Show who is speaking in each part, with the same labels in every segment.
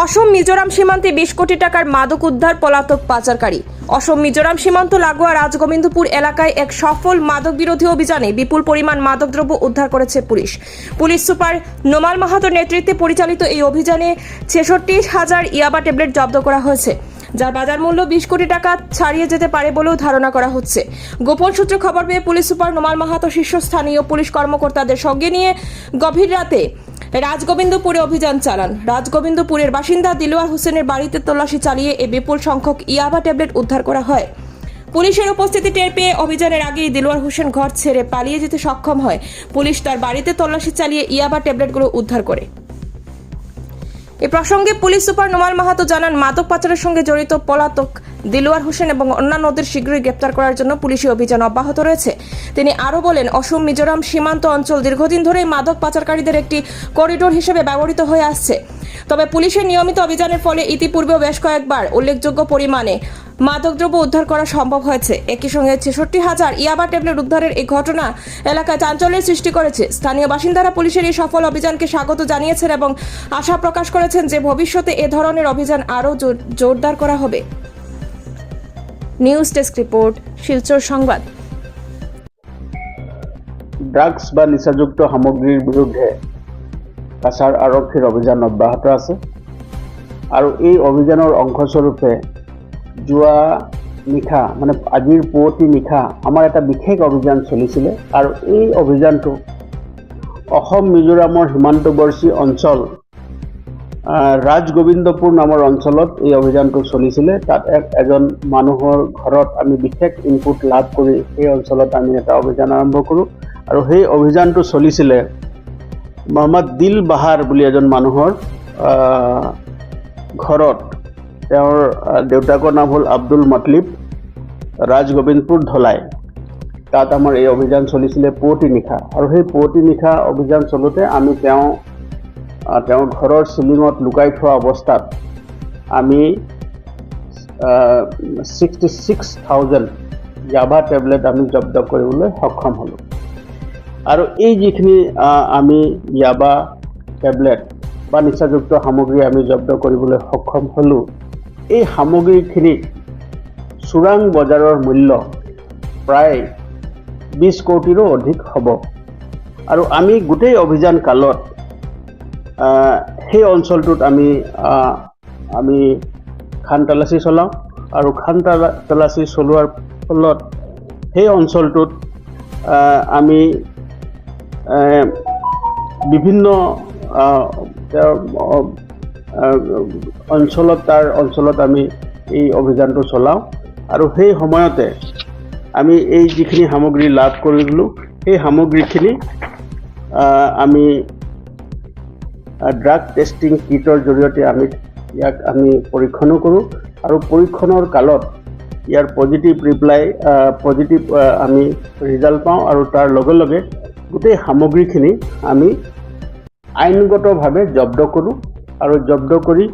Speaker 1: অসম মিজোরাম সীমান্তে বিশ কোটি টাকার মাদক উদ্ধার পলাতক পাচারকারী। অসম মিজোরাম সীমান্ত লাগোয়া রাজগোবিন্দপুর এলাকায় এক সফল মাদক বিরোধী অভিযানে বিপুল পরিমাণ মাদকদ্রব্য উদ্ধার করেছে পুলিশ। পুলিশ সুপার নোমাল মাহাতোর নেতৃত্বে পরিচালিত এই অভিযানে ছেষট্টি হাজার ইয়াবা ট্যাবলেট জব্দ করা হয়েছে, যার বাজার মূল্য বিশ কোটি টাকা ছাড়িয়ে যেতে পারে বলেও ধারণা করা হচ্ছে। গোপন সূত্রে খবর পেয়ে পুলিশ সুপার নোমাল মাহাতো শীর্ষস্থানীয় পুলিশ কর্মকর্তাদের সঙ্গে নিয়ে গভীর রাতে রাজগোবিন্দপুরে অভিযান চালান। রাজগোবিন্দপুরের বাসিন্দা দিলওয়ার হোসেনের বাড়িতে তল্লাশি চালিয়ে এ বিপুল সংখ্যক ইয়াবা ট্যাবলেট উদ্ধার করা হয়। পুলিশের উপস্থিতি টের পেয়ে অভিযানের আগেই দিলওয়ার হোসেন ঘর ছেড়ে পালিয়ে যেতে সক্ষম হয়। পুলিশ তার বাড়িতে তল্লাশি চালিয়ে ইয়াবা ট্যাবলেটগুলো উদ্ধার করে। এ প্রসঙ্গে পুলিশ সুপার নোমাল মাহাতো জানান, মাদক পাচারের সঙ্গে জড়িত পলাতক দিলওয়ার হোসেন এবং অন্যান্যদের শীঘ্রই গ্রেপ্তার করার জন্য পুলিশি অভিযান অব্যাহত রয়েছে। তিনি আরও বলেন, অসম, মিজোরাম সীমান্ত অঞ্চল দীর্ঘদিন ধরেই মাদক পাচারকারীদের একটি করিডোর হিসেবে ব্যবহৃত হয়ে আসছে। তবে পুলিশের নিয়মিত অভিযানের ফলে ইতিপূর্বেও বেশ কয়েকবার উল্লেখযোগ্য পরিমাণে মাদকদ্রব্য উদ্ধার করা সম্ভব হয়েছে। একই সঙ্গে ছেষট্টি হাজার ইয়াবা ট্যাবলেট উদ্ধারের এই ঘটনা এলাকায় চাঞ্চল্যের সৃষ্টি করেছে। স্থানীয় বাসিন্দারা পুলিশের এই সফল অভিযানকে স্বাগত জানিয়েছেন এবং আশা প্রকাশ করেছেন যে ভবিষ্যতে এ ধরনের অভিযান আরও জোরদার করা হবে। নিউজ ডেস্ক রিপোর্ট, শিলচর সংবাদ।
Speaker 2: ড্ৰাগছ বা নিচাযুক্ত সামগ্ৰীৰ বিৰুদ্ধে কাছাৰ আৰক্ষীৰ অভিযান অব্যাহত আছে। আৰু এই অভিযানৰ অংশস্বৰূপে যোৱা নিশা মানে আজিৰ পুৱতি নিশা, আমাৰ এটা বিশেষ অভিযান চলিছিলে। আৰু এই অভিযানটো অসম, মিজোৰামৰ সীমান্তৱৰ্তী অঞ্চল ৰাজগোবিন্দপুৰ নামৰ অঞ্চলত এই অভিযানটো চলিছিলে। তাত এক, এজন মানুহৰ ঘৰত আমি বিশেষ ইনপুট লাভ কৰি সেই অঞ্চলত আমি এটা অভিযান আৰম্ভ কৰোঁ। আৰু সেই অভিযানটো চলিছিলে মহম্মদ দিল বাহাৰ বুলি এজন মানুহৰ ঘৰত তেওঁৰ দেউতাকৰ নাম হ'ল আব্দুল মতলিব, ৰাজগোবিন্দপুৰ ধলাই। তাত আমাৰ এই অভিযান চলিছিলে পুৱতি নিশা। আৰু সেই পুৱতি নিশা অভিযান চলোতে আমি তেওঁ তেওঁৰ ঘৰৰ চিলিঙত লুকাই থোৱা অৱস্থাত আমি ছিক্সটি ছিক্স থাউজেণ্ড জাভা টেবলেট আমি জব্দ কৰিবলৈ সক্ষম হ'লোঁ। আৰু এই যিখিনি আমি ইয়াবা টেবলেট বা নিচাযুক্ত সামগ্ৰী আমি জব্দ কৰিবলৈ সক্ষম হ'লোঁ, এই সামগ্ৰীখিনি চোৰাং বজাৰৰ মূল্য প্ৰায় বিছ কোটিৰো অধিক হ'ব। আৰু আমি গোটেই অভিযান কালত সেই অঞ্চলটোত আমি আমি খান তালাচী চলাওঁ আৰু খান তালা- তালাচী চলোৱাৰ ফলত সেই অঞ্চলটোত আমি বিভিন্ন অঞ্চলত তাৰ অঞ্চলত আমি এই অভিযানটো চলাওঁ। আৰু সেই সময়তে আমি এই যিখিনি সামগ্ৰী লাভ কৰিলোঁ, সেই সামগ্ৰীখিনি আমি ড্ৰাগ টেষ্টিং কিটৰ জৰিয়তে আমি ইয়াক আমি পৰীক্ষণো কৰোঁ। আৰু পৰীক্ষণৰ কালত ইয়াৰ পজিটিভ ৰিপ্লাই পজিটিভ আমি ৰিজাল্ট পাওঁ। আৰু তাৰ লগে লগে গোটেই সামগ্ৰীখিনি আমি আইনগতভাৱে জব্দ কৰোঁ আৰু জব্দ কৰি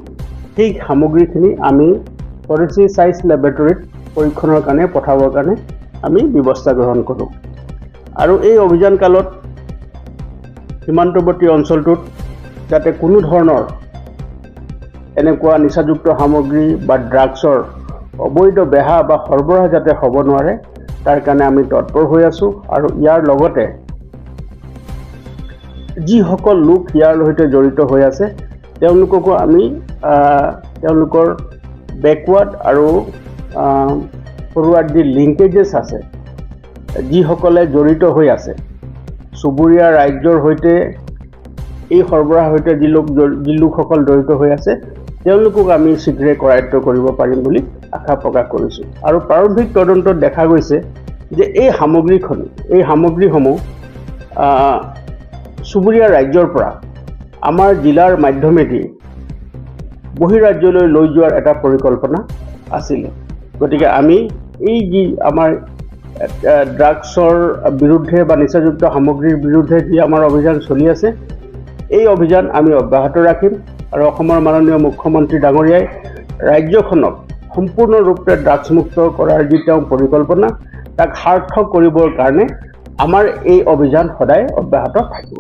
Speaker 2: সেই সামগ্ৰীখিনি আমি ফৰেঞ্চিক চাইন্স লেবৰেটৰীত পৰীক্ষণৰ কাৰণে পঠাবৰ কাৰণে আমি ব্যৱস্থা গ্ৰহণ কৰোঁ। আৰু এই অভিযান কালত সীমান্তৱৰ্তী অঞ্চলটোত যাতে কোনো ধৰণৰ এনেকুৱা নিচাযুক্ত সামগ্ৰী বা ড্ৰাগছৰ অবৈধ বেহা বা সৰবৰাহ যাতে হ'ব নোৱাৰে, তাৰ কাৰণে আমি তৎপৰ হৈ আছোঁ আৰু ইয়াৰ লগতে যিসকল লোক ইয়াৰ সৈতে জড়িত হৈ আছে, তেওঁলোককো আমি তেওঁলোকৰ বেকৱাৰ্ড আৰু ফৰৱাৰ্ড যি লিংকেজেছ আছে, যিসকলে জড়িত হৈ আছে, চুবুৰীয়া ৰাজ্যৰ সৈতে, এই সৰবৰাহৰ সৈতে যি লোক যি লোকসকল জড়িত হৈ আছে, তেওঁলোকক আমি শীঘ্ৰে কৰায়ত্ব কৰিব পাৰিম বুলি আশা প্ৰকাশ কৰিছোঁ। আৰু প্ৰাৰম্ভিক তদন্তত দেখা গৈছে যে এই সামগ্ৰীখন, এই সামগ্ৰীসমূহ চুবুৰীয়া ৰাজ্যৰ পৰা আমাৰ জিলাৰ মাধ্যমেদি বহিৰাজ্যলৈ লৈ যোৱাৰ এটা পৰিকল্পনা আছিলে। গতিকে আমি এই যি আমাৰ ড্ৰাগছৰ বিৰুদ্ধে বা নিচাযুক্ত সামগ্ৰীৰ বিৰুদ্ধে যি আমাৰ অভিযান চলি আছে, এই অভিযান আমি অব্যাহত ৰাখিম আৰু অসমৰ মাননীয় মুখ্যমন্ত্ৰী ডাঙৰীয়াই ৰাজ্যখনক সম্পূৰ্ণৰূপে ড্ৰাগছমুক্ত কৰাৰ যি তেওঁ পৰিকল্পনা, তাক সাৰ্থক কৰিবৰ কাৰণে আমাৰ এই অভিযান সদায় অব্যাহত থাকিব।